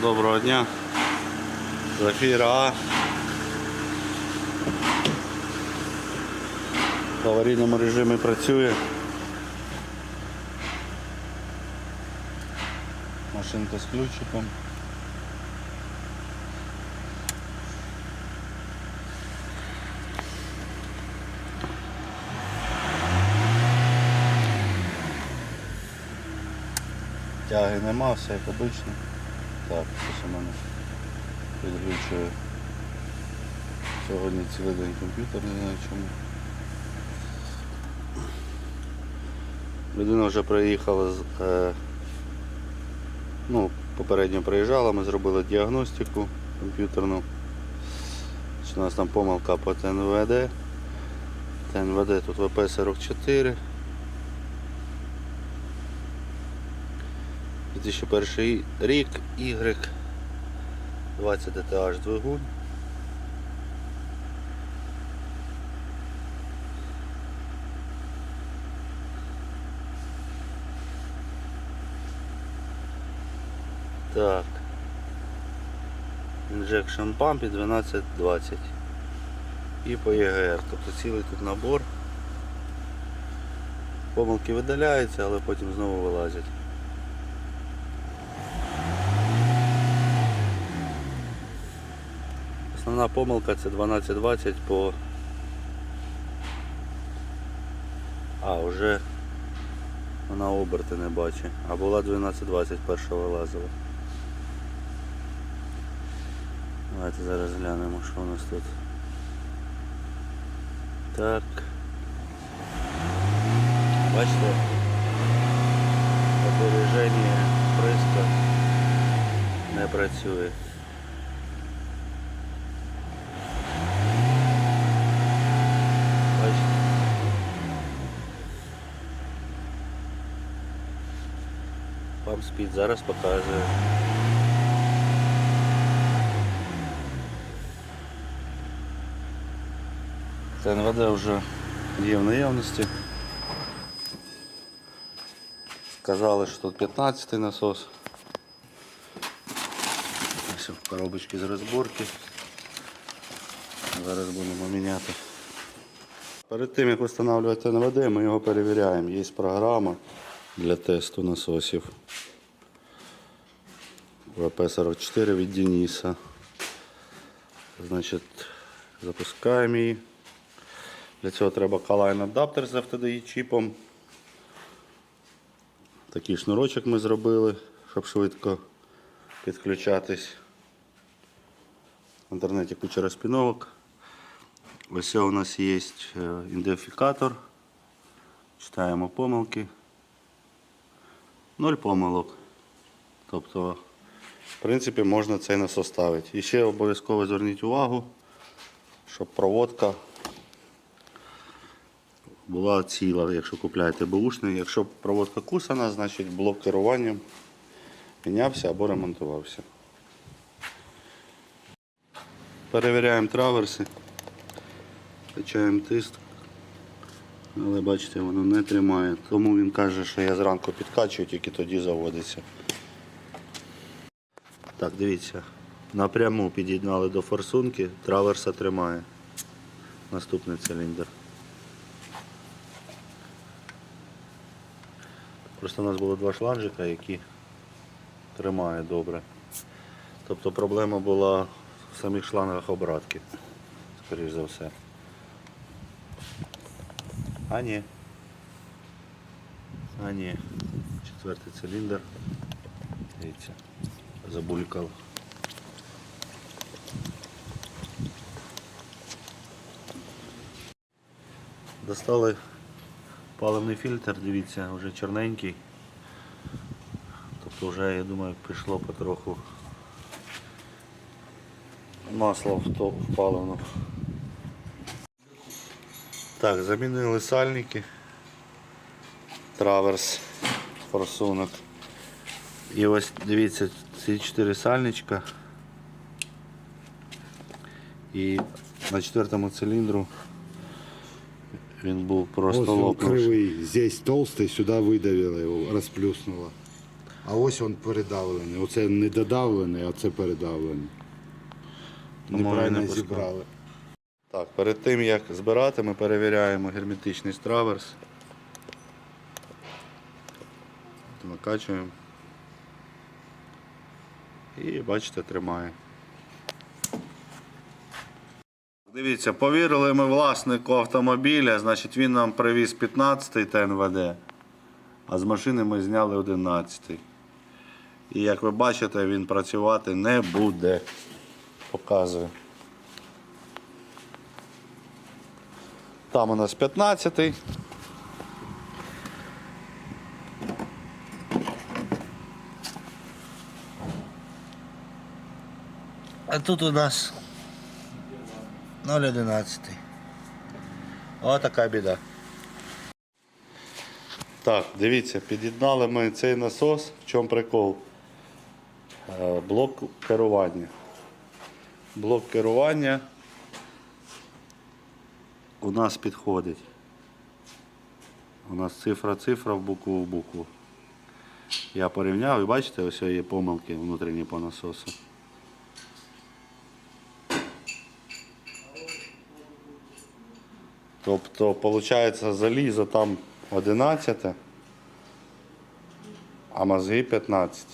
Доброго дня. Зафіра. В аварійному режимі працює. Машинка з ключиком. Тяги нема, все як обично. Так, щось у мене підключує. Сьогодні цілий день комп'ютер, не знаю чому. Людина вже приїхала з. Е, ну, попередньо приїжджала, ми зробили діагностику комп'ютерну. У нас там помилка по ТНВД. ТНВД тут ВП-44. 2001 рік, Y 20 DTH двигун. Так. Injection pump 1220. І по EGR, тобто цілий тут набор. Помилки видаляються, але потім знову вилазять. Основна помилка це 12.20 по... А, вже вона оберти не бачить. А була 12.20 перша вилазила. Давайте зараз глянемо, що у нас тут. Так. Бачите? Опереження приска не працює. Бачите? Памп спід зараз показує. ТНВД вже є в наявності. Сказали, що тут 15 насос. Ось в з розборки. Зараз будемо міняти. Перед тим як встановлювати НВД, ми його перевіряємо. Є програма для тесту насосів. ВП-44 від Дениса. Значить, запускаємо її. Для цього треба калайн адаптер з FTDI чіпом. Такий шнурочок ми зробили, щоб швидко підключатись. В інтернеті куча розпіновок. Ось у нас є е, ідентифікатор. Читаємо помилки. Ноль помилок. Тобто, в принципі, можна цей насос ставити. І ще обов'язково зверніть увагу, щоб проводка була ціла, якщо купляєте бушний. Якщо проводка кусана, значить блок керування мінявся або ремонтувався. Перевіряємо траверси, качаємо тиск, але бачите, воно не тримає. Тому він каже, що я зранку підкачую, тільки тоді заводиться. Так, дивіться, напряму під'єднали до форсунки, траверса тримає. Наступний циліндр. Просто у нас було два шланжика, які тримає добре. Тобто проблема була в самих шлангах обратки, скоріш за все. А ні. А ні. Четвертий циліндр. Дивіться, забулькав. Достали паливний фільтр, дивіться, вже чорненький. Тобто вже, я думаю, пішло потроху масло в то в паливну. Так, замінили сальники. Траверс, форсунок. І ось дивіться, ці чотири сальничка. І на четвертому циліндру він був просто Вот он лопнувший. кривый. Здесь толстый, сюда выдавило его, расплюснуло. А ось він передавлений. Оце не додавлений, а це передавлений. Тому він Неправильно не пускав. зібрали. Так, перед тим як збирати, ми перевіряємо герметичність траверс. Накачуємо. І бачите, тримає. Дивіться, повірили ми власнику автомобіля, значить він нам привіз 15-й ТНВД, а з машини ми зняли 11-й. І як ви бачите, він працювати не буде. Показую. Там у нас 15-й. А тут у нас 0,11. О, така біда. Так, дивіться, під'єднали ми цей насос. В чому прикол? Е, Блок керування. Блок керування у нас підходить. У нас цифра-цифра в букву в букву. Я порівняв і бачите, ось є помилки внутрішні по насосу. Тобто, виходить, залізо там 11, а мозги 15.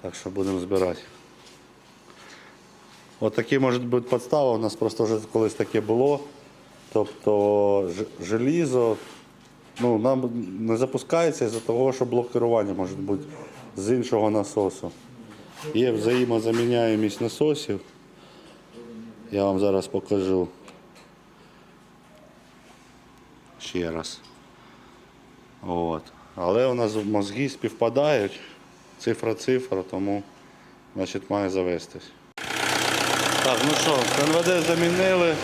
Так що будемо збирати. От такі можуть бути підстави, у нас просто вже колись таке було. Тобто желізо ну, нам не запускається із-за того, що блок керування може бути з іншого насосу. Є взаємозаміняємість насосів. Я вам зараз покажу. Ще раз. От. Але у нас мозги співпадають, цифра-цифра, тому значить, має завестись. Так, ну що, НВД замінили,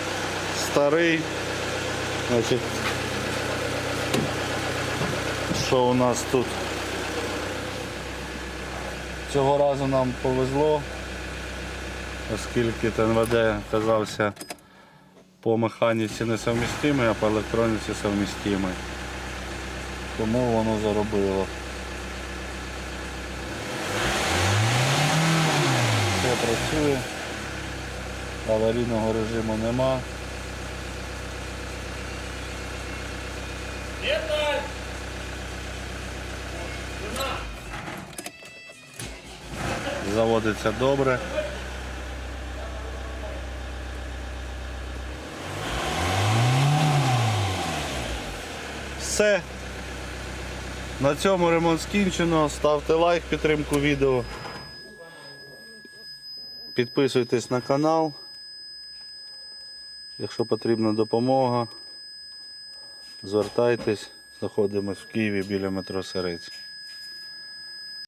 старий. Значить, що у нас тут? Цього разу нам повезло, оскільки ТНВД казався по механіці несовмістимий, а по електроніці совмістимий. Тому воно заробило. Все працює. Аварійного режиму нема. Заводиться добре. Все. На цьому ремонт скінчено. Ставте лайк, підтримку відео. Підписуйтесь на канал. Якщо потрібна допомога, звертайтесь, знаходимось в Києві біля метро Сирець.